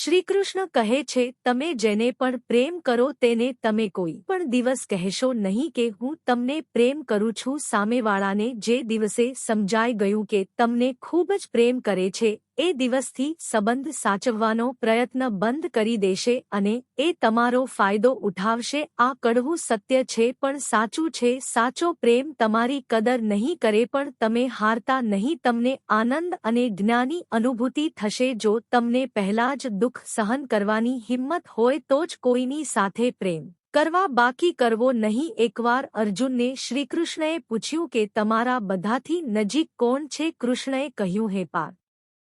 શ્રીકૃષ્ણ કહે છે, તમે જેને પણ પ્રેમ કરો તેને તમે કોઈ પણ દિવસ કહેશો નહીં કે હું તમને પ્રેમ કરું છું. સામેવાળાને જે દિવસે સમજાઈ ગયું કે તમને ખૂબ જ પ્રેમ કરે છે એ દિવસથી સંબંધ સાચવવાનો પ્રયત્ન બંધ કરી દેશે અને એ તમારો ફાયદો ઉઠાવશે. આ કડવું સત્ય છે પણ સાચું છે. સાચો પ્રેમ તમારી કદર નહીં કરે પણ તમે હારતા નહીં. તમને આનંદ અને જ્ઞાની અનુભૂતિ થશે. જો તમને પહેલા જ દુઃખ સહન કરવાની હિંમત હોય તો જ કોઈની સાથે પ્રેમ કરવા બાકી કરવો નહીં. એકવાર અર્જુનને શ્રીકૃષ્ણએ પૂછ્યું કે તમારા બધાથી નજીક કોણ છે? કૃષ્ણએ કહ્યું, હે પાર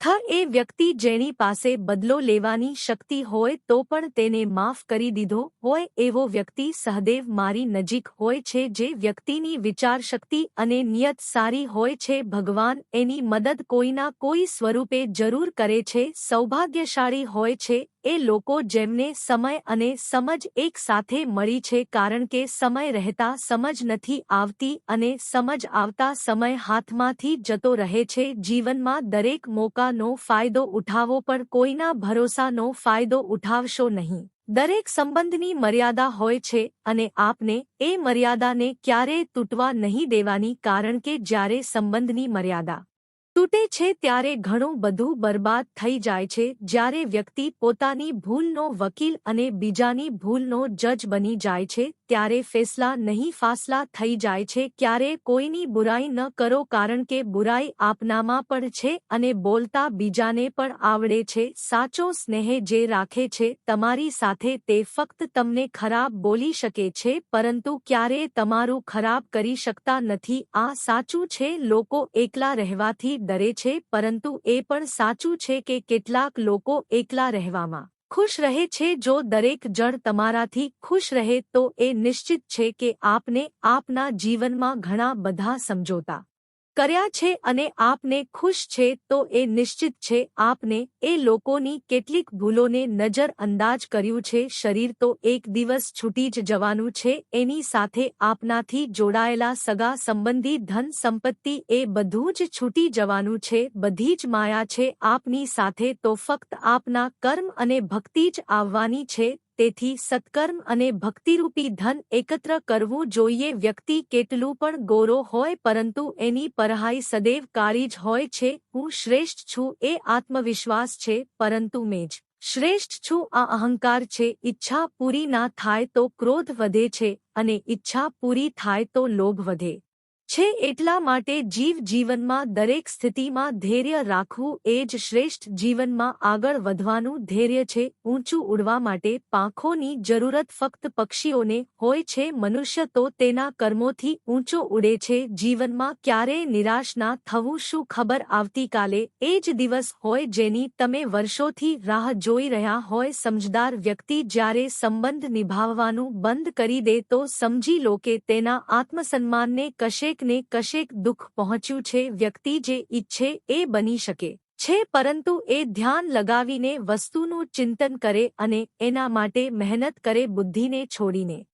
થ એ વ્યક્તિ જેની પાસે બદલો લેવાની શક્તિ હોય તો પણ તેને માફ કરી દીધો હોય એવો વ્યક્તિ સહદેવ મારી નજીક હોય છે જે વ્યક્તિની વિચારશક્તિ અને નિયત સારી હોય છે. ભગવાન એની મદદ કોઈના કોઈ સ્વરૂપે જરૂર કરે છે, સૌભાગ્યશાળી હોય છે એ લોકો જેમને સમય અને સમજ એક સાથે મળી છે કારણ કે સમય રહેતા સમજ નથી આવતી અને સમજ આવતા સમય હાથમાંથી જતો રહે છે. જીવનમાં દરેક મોકાનો ફાયદો ઉઠાવો પણ કોઈના ભરોસાનો ફાયદો ઉઠાવશો નહીં. દરેક સંબંધની મર્યાદા હોય છે અને આપને એ મર્યાદાને ક્યારેય તૂટવા નહીં દેવાની કારણ કે જ્યારે સંબંધની મર્યાદા તૂટે છે ત્યારે ઘણું બધું બરબાદ થઈ જાય છે, જ્યારે વ્યક્તિ પોતાની ભૂલનો વકીલ અને બીજાની ભૂલનો જજ બની જાય છે, ત્યારે ફેસલા નહીં ફાસલા થઈ જાય છે, ક્યારે કોઈની બુરાઈ ન કરો કારણ કે બુરાઈ આપનામાં પણ છે અને બોલતા બીજાને પણ આવડે છે, સાચો સ્નેહ જે રાખે છે તમારી સાથે તે ફક્ત તમને ખરાબ બોલી શકે છે, પરંતુ ક્યારે તમારું ખરાબ કરી શકતા નથી, આ સાચું છે, લોકો એકલા રહેવાથી ડરે છે, પરંતુ એ પણ સાચું છે કે કેટલાક લોકો એકલા રહેવામાં ખુશ રહે છે. જો દરેક જણ તમારાથી ખુશ રહે તો એ નિશ્ચિત છે કે આપને આપના જીવનમાં ઘણા બધા સમજોતા કર્યા છે અને આપને ખુશ છે તો એ નિશ્ચિત છે, આપને એ લોકોની કેટલીક ભૂલોને નજર અંદાજ કર્યું છે, શરીર તો એક દિવસ છૂટી જ જવાનું છે, એની સાથે આપનાથી જોડાયેલા સગા સંબંધી ધન સંપત્તિ એ બધું જ છૂટી જવાનું છે, બધી જ માયા છે, આપની સાથે તો ફક્ત આપના કર્મ અને ભક્તિ જ આવવાની છે તેથી સત્કર્મ અને ભક્તિરૂપી ધન એકત્ર કરવું જોઈએ. વ્યક્તિ કેટલું પણ ગોરો હોય, પરંતુ એની પરહાઈ સદૈવ કાળી જ હોય છે. હું શ્રેષ્ઠ છું એ આત્મવિશ્વાસ છે, પરંતુ મેં જ શ્રેષ્ઠ છું આ અહંકાર છે. ઈચ્છા પૂરી ના થાય તો ક્રોધ વધે છે, અને ઈચ્છા પૂરી થાય તો લોભ વધે. છે એટલા માટે જીવ જીવનમાં દરેક સ્થિતિમાં ધૈર્ય રાખવું એ જ શ્રેષ્ઠ જીવનમાં આગળ વધવાનું ધૈર્ય છે. ઊંચું ઉડવા માટે પાંખોની જરૂરત ફક્ત પક્ષીઓને હોય છે. મનુષ્ય તો તેના કર્મોથી ઊંચો ઉડે છે. જીવનમાં ક્યારેય નિરાશ ના થવું શું ખબર આવતીકાલે એ જ દિવસ હોય જેની તમે વર્ષોથી રાહ જોઈ રહ્યા હોય. સમજદાર વ્યક્તિ જ્યારે સંબંધ નિભાવવાનું બંધ કરી દે તો સમજી લો કે તેના આત્મસન્માનને કશેક કશેકને કશેક દુઃખ પહોંચ્યું છે, વ્યક્તિ જે ઈચ્છે એ બની શકે છે, પરંતુ એ ધ્યાન લગાવીને વસ્તુનું ચિંતન કરે અને એના માટે મહેનત કરે બુદ્ધિને છોડીને.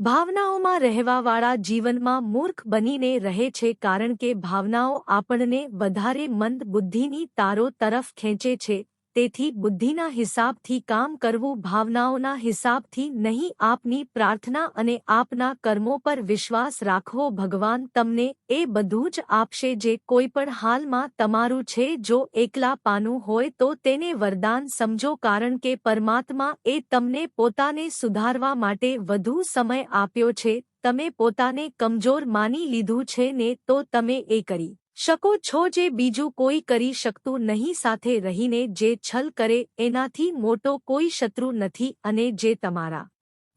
ભાવનાઓમાં રહેવાવાળા જીવનમાં મૂર્ખ બનીને રહે છે કારણ કે ભાવનાઓ આપણને વધારે મંદ બુદ્ધિની તારો તરફ ખેંચે છે તેથી બુદ્ધિના હિસાબથી કામ કરવું, ભાવનાઓના હિસાબથી નહીં, આપની પ્રાર્થના અને આપના કર્મો પર વિશ્વાસ રાખવો ભગવાન તમને એ બધું જ આપશે જે કોઈપણ હાલમાં તમારું છે. જો એકલા પાનું હોય તો તેને વરદાન સમજો કારણ કે પરમાત્મા એ તમને પોતાને સુધારવા માટે વધુ સમય આપ્યો છે. તમે પોતાને કમજોર માની લીધું છે ને તો તમે એ કરી. શકો છો જે બીજું કોઈ કરી શકતું નહીં સાથે રહીને જે છલ કરે એનાથી મોટો કોઈ શત્રુ નથી અને જે તમારા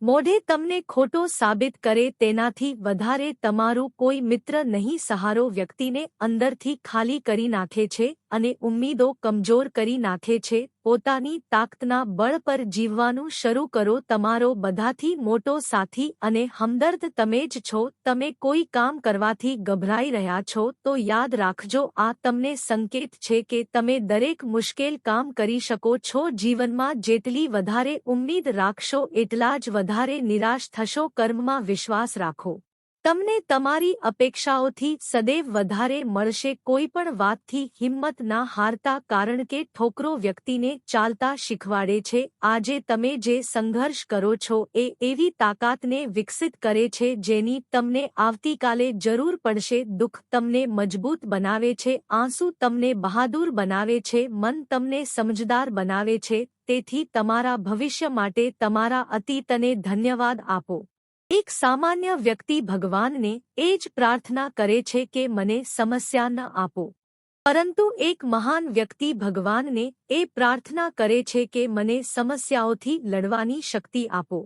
મોઢે તમને ખોટો સાબિત કરે તેનાથી વધારે તમારું કોઈ મિત્ર નહીં સહારો વ્યક્તિને અંદરથી ખાલી કરી નાખે છે અને ઉમ્મીદો કમજોર કરી નાખે છે પોતાની તાકતના બળ પર જીવવાનું શરૂ કરો તમારો બધાથી મોટો સાથી અને હમદર્દ તમે જ છો. તમે કોઈ કામ કરવાથી ગભરાઈ રહ્યા છો તો યાદ રાખજો, આ તમને સંકેત છે કે તમે દરેક મુશ્કેલ કામ કરી શકો છો. જીવનમાં જેટલી વધારે ઉમ્મીદ રાખશો, એટલા જ વધારે નિરાશ થશો. કર્મમાં વિશ્વાસ રાખો. તમને તમારી અપેક્ષાઓથી સદૈવ વધારે મળશે, કોઈ પણ વાતથી હિંમત ના હારતા, કારણ કે ઠોકરો વ્યક્તિને ચાલતા શીખવાડે છે. આજે તમે જે સંઘર્ષ કરો છો, એ એવી તાકાતને વિકસિત કરે છે, જેની તમને આવતીકાલે જરૂર પડશે. દુઃખ તમને મજબૂત બનાવે છે, આંસુ તમને બહાદુર બનાવે છે, મન તમને સમજદાર બનાવે છે. તેથી તમારા ભવિષ્ય માટે તમારા અતીતને ધન્યવાદ આપો. એક સામાન્ય વ્યક્તિ ભગવાનને એ જ પ્રાર્થના કરે છે કે મને સમસ્યા ન આપો. પરંતુ એક મહાન વ્યક્તિ ભગવાનને એ પ્રાર્થના કરે છે કે મને સમસ્યાઓથી લડવાની શક્તિ આપો.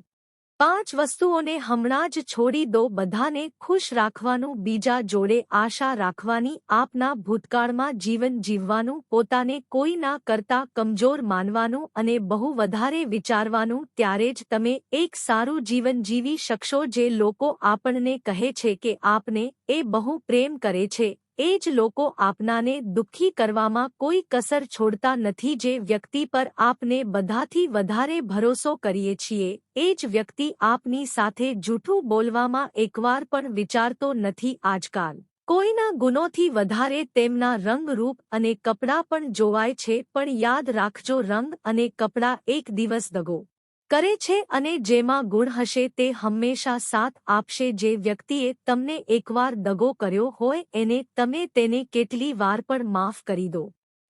પાંચ વસ્તુઓને હમણાં જ છોડી દો બધાને ખુશ રાખવાનું, બીજા જોડે આશા રાખવાની, આપના ભૂતકાળમાં જીવન જીવવાનું, પોતાને કોઈ ના કરતા કમજોર માનવાનું અને બહુ વધારે વિચારવાનું, ત્યારે જ તમે એક સારું જીવન જીવી શકશો જે લોકો આપણને કહે છે કે આપને એ બહુ પ્રેમ કરે છે. એ જ લોકો આપનાને દુઃખી કરવામાં કોઈ કસર છોડતા નથી જે વ્યક્તિ પર આપને બધાથી વધારે ભરોસો કરીએ છીએ. એ જ વ્યક્તિ આપની સાથે જૂઠું બોલવામાં એકવાર પણ વિચારતો નથી આજકાલ. કોઈના ગુનોથી વધારે તેમના રંગરૂપ અને કપડાં પણ જોવાય છે, પણ યાદ રાખજો રંગ અને કપડાં એક દિવસ દગો. કરે છે અને જેમાં ગુણ હશે તે હંમેશા સાથ આપશે. જે વ્યક્તિએ તમને એકવાર દગો કર્યો હોય એને તમે તેને કેટલી વાર પણ માફ કરી દો.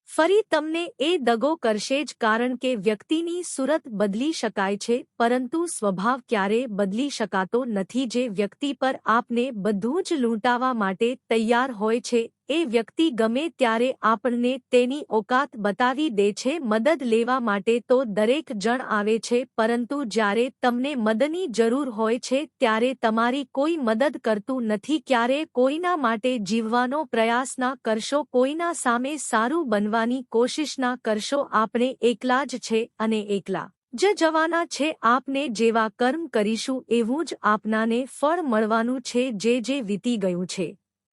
ફરી તમને એ દગો કરશે જ કારણ કે વ્યક્તિની સુરત બદલી શકાય છે, પરંતુ સ્વભાવ ક્યારે બદલી શકાતો નથી. જે વ્યક્તિ પર આપને બધું જ લૂંટાવા માટે તૈયાર હોય છે એ વ્યક્તિ ગમે ત્યારે આપણને તેની ઓકાત બતાવી દે છે, મદદ લેવા માટે તો દરેક જણ આવે છે, પરંતુ જ્યારે તમને મદદની જરૂર હોય છે, ત્યારે તમારી કોઈ મદદ કરતું નથી, ક્યારે કોઈના માટે જીવવાનો પ્રયાસ ના કરશો, કોઈના સામે સારું બનવાની કોશિશ ના કરશો, આપણે એકલા જ છે અને એકલા જ જવાના છે, આપને જેવા કર્મ કરીશું, એવું જ આપનાને ફળ મળવાનું છે, જે જે વીતી ગયું છે.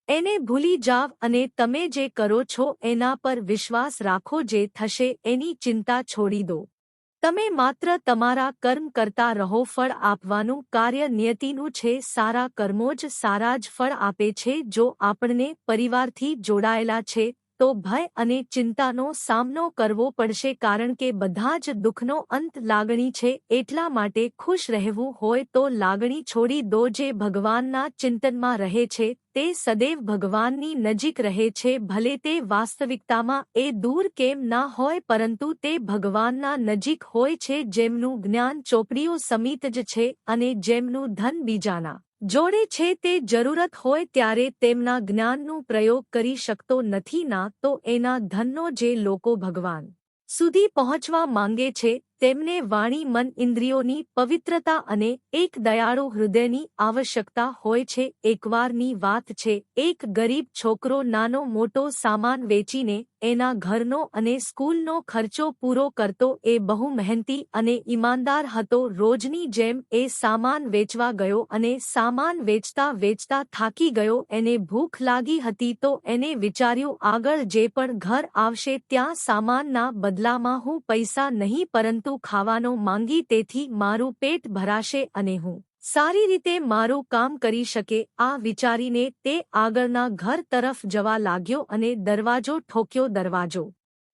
એને ભૂલી જાવ અને તમે જે કરો છો એના પર વિશ્વાસ રાખો જે થશે એની ચિંતા છોડી દો. તમે માત્ર તમારા કર્મ કરતા રહો ફળ આપવાનું કાર્ય નિયતિનું છે, સારા કર્મો જ સારા જ ફળ આપે છે, જો આપણને પરિવારથી જોડાયેલા છે, તો ભય અને ચિંતાનો સામનો કરવો પડશે કારણ કે બધા જ દુઃખનો અંત લાગણી છે, એટલા માટે ખુશ રહેવું હોય તો લાગણી છોડી દો જે ભગવાનના ચિંતનમાં રહે છે તે સદૈવ ભગવાનની નજીક રહે છે, ભલે તે વાસ્તવિકતામાં એ દૂર કેમ ના હોય, પરંતુ તે ભગવાનના નજીક હોય છે, જેમનું જ્ઞાન ચોપડીઓ સમિત જ છે અને જેમનું ધન બીજાના જોડે છે, તે જરૂરત હોય ત્યારે તેમના જ્ઞાનનું પ્રયોગ કરી શકતો નથી ના, તો એના ધનનો જે લોકો ભગવાન સુધી પહોંચવા માંગે છે તેમને વાણી મન ઇન્દ્રિયોની પવિત્રતા અને એક દયાળુ હૃદયની આવશ્યકતા હોય છે. એકવારની વાત છે. એક ગરીબ છોકરો નાનો મોટો સામાન વેચીને એના ઘરનો અને સ્કૂલનો ખર્ચો પૂરો કરતો એ બહુ મહેનતી અને ઈમાનદાર હતો. રોજની જેમ એ સામાન વેચવા ગયો અને સામાન વેચતા વેચતા થાકી ગયો. એને ભૂખ લાગી હતી તો એને વિચાર્યું, આગળ જે પણ ઘર આવશે ત્યાં સામાનના બદલામાં હું પૈસા નહીં પરંતુ ખાવાનો માંગી તેથી મારું પેટ ભરાશે અને હું સારી રીતે મારું કામ કરી શકે, આ વિચારીને તે આગળના ઘર તરફ જવા લાગ્યો અને દરવાજો ઠોક્યો દરવાજો.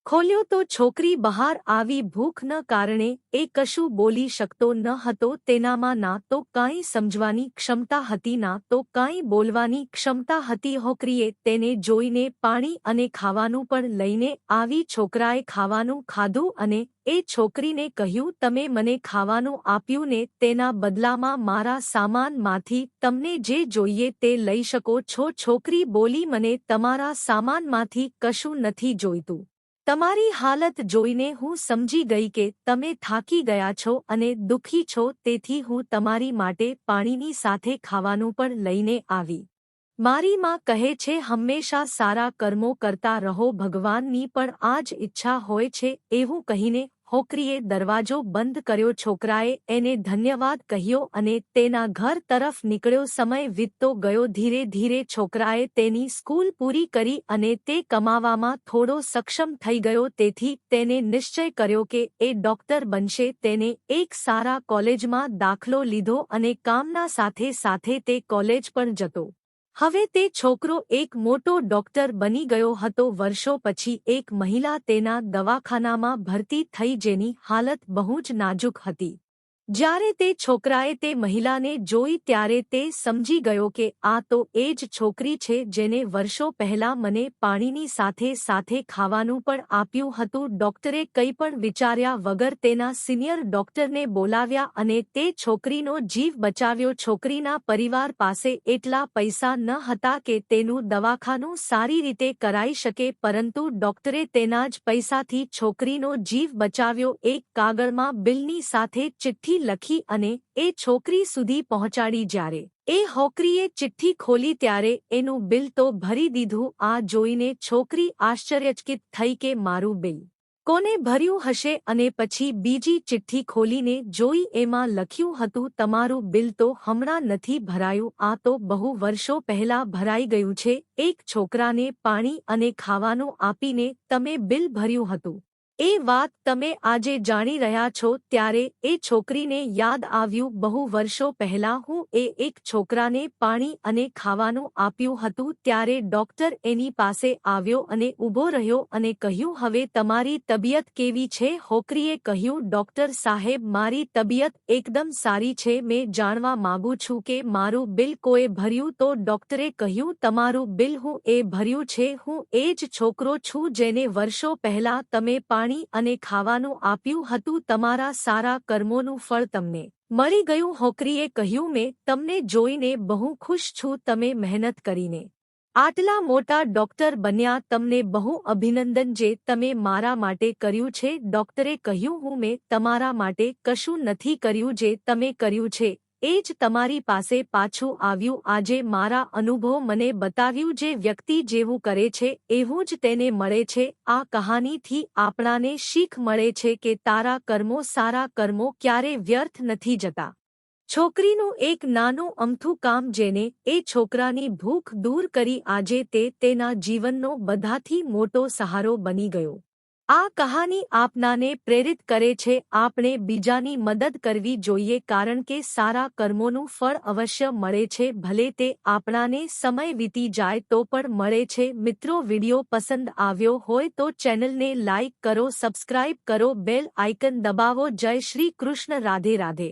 ખોલ્યો તો છોકરી બહાર આવી ભૂખ ન કારણે એ કશું બોલી શકતો ન હતો તેનામાં ના તો કાંઈ સમજવાની ક્ષમતા હતી, ના તો કાંઈ બોલવાની ક્ષમતા હતી. હોકરીએ તેને જોઈને પાણી અને ખાવાનું પણ લઈને આવી છોકરાએ ખાવાનું ખાધું અને એ છોકરીને કહ્યું, તમે મને ખાવાનું આપ્યું ને તેના બદલામાં મારા સામાનમાંથી તમને જે જોઈએ તે લઈ શકો છો. છોકરી બોલી, મને તમારા સામાનમાંથી કશું નથી જોઈતું. તમારી હાલત જોઈને હું સમજી ગઈ કે તમે થાકી ગયા છો અને દુઃખી છો, તેથી હું તમારી માટે પાણીની સાથે ખાવાનું પણ લઈને આવી. મારી માં કહે છે, હંમેશા સારા કર્મો કરતા રહો, ભગવાનની પણ આ જ ઈચ્છા હોય છે, એવું કહીને હોકરીએ દરવાજો બંધ કર્યો, છોકરાએ એને ધન્યવાદ કહ્યો અને તેના ઘર તરફ નીકળ્યો. સમય વીતતો ગયો, ધીરે ધીરે છોકરાએ તેની સ્કૂલ પૂરી કરી અને તે કમાવામાં થોડો સક્ષમ થઈ ગયો. તેથી તેને નિશ્ચય કર્યો કે એ ડોક્ટર બનશે. તેને એક સારા કોલેજમાં દાખલો લીધો અને કામના સાથે સાથે તે કોલેજ પણ જતો. હવે તે છોકરો એક મોટો ડોક્ટર બની ગયો હતો. વર્ષો પછી એક મહિલા તેના દવાખાનામાં ભરતી થઈ જેની હાલત બહુ જ નાજુક હતી. જ્યારે તે છોકરાએ તે મહિલાને જોઈ ત્યારે તે સમજી ગયો કે આ તો એ જ છોકરી છે જેને વર્ષો પહેલા મને પાણીની સાથે સાથે ખાવાનું પણ આપ્યું હતું. ડોક્ટરે કંઈ પણ વિચાર્યા વગર તેના સિનિયર ડોક્ટરને બોલાવ્યા અને તે છોકરીનો જીવ બચાવ્યો. છોકરીના પરિવાર પાસે એટલા પૈસા ન હતા કે તેનું દવાખાનું સારી રીતે કરાઈ શકે, પરંતુ ડોક્ટરે તેના જ પૈસાથી છોકરીનો જીવ બચાવ્યો. એક કાગળમાં બિલની સાથે ચિઠ્ઠી લખી અને એ છોકરી સુધી પહોંચાડી જ્યારે એ હોકરીએ ચિઠ્ઠી ખોલી ત્યારે એનું બિલ તો ભરી દીધું, આ જોઈને છોકરી આશ્ચર્યચકિત થઈ કે મારું બિલ કોને ભર્યું હશે અને પછી બીજી ચિઠ્ઠી ખોલીને જોઈ એમાં લખ્યું હતું, તમારું બિલ તો હમણાં નથી ભરાયું, આ તો બહુ વર્ષો પહેલા ભરાઈ ગયું છે, એક છોકરાને પાણી અને ખાવાનું આપીને તમે બિલ ભર્યું હતું. એ વાત તમે આજે જાણી રહ્યા છો ત્યારે એ છોકરીને યાદ આવ્યું બહુ વર્ષો પહેલા હું એ એક છોકરાને પાણી અને ખાવાનું આપ્યું હતું ત્યારે ડોક્ટર એની પાસે આવ્યો અને ઊભો રહ્યો અને કહ્યું, હવે તમારી તબિયત કેવી છે? હોકરીએ કહ્યું, ડોક્ટર સાહેબ, મારી તબિયત એકદમ સારી છે. મેં જાણવા માંગુ છું કે મારું બિલ કોએ ભર્યું. તો ડોક્ટરે કહ્યું, તમારું બિલ હું એ ભર્યું છે. હું એ જ છોકરો છું જેને વર્ષો પહેલા તમે પાણી પાણી અને ખાવાનું આપ્યું હતું તમારા સારા કર્મોનું ફળ તમને. મળી ગયું હોકરીએ કહ્યું, મેં તમને જોઈને બહુ ખુશ છું, તમે મહેનત કરીને. આટલા મોટા ડોક્ટર બન્યા, તમને બહુ અભિનંદન જે તમે મારા માટે કર્યું છે. ડોક્ટરે કહ્યું, હું મેં તમારા માટે કશું નથી કર્યું જે તમે કર્યું છે. એ જ તમારી પાસે પાછું આવ્યું. આજે મારા અનુભવ મને બતાવ્યું જે વ્યક્તિ જેવું કરે છે, એવું જ તેને મળે છે. આ કહાનીથી આપણાને શીખ મળે છે કે તારા કર્મો સારા કર્મો ક્યારે વ્યર્થ નથી જતા. છોકરીનું એક નાનું અમથું કામ જેને એ છોકરાની ભૂખ દૂર કરી આજે તે તેના જીવનનો બધાથી મોટો સહારો બની ગયો. આ કહાની આપનાને પ્રેરિત કરે છે આપણે બીજાની મદદ કરવી જોઈએ કારણ કે સારા કર્મોનું ફળ અવશ્ય મળે છે ભલે તે આપણાને સમય વીતી જાય તો પણ મળે છે. મિત્રો, વિડિયો પસંદ આવ્યો હોય તો ચેનલને લાઇક કરો, સબસ્ક્રાઇબ કરો, બેલ આઇકન દબાવો. જય શ્રી કૃષ્ણ, રાધે રાધે.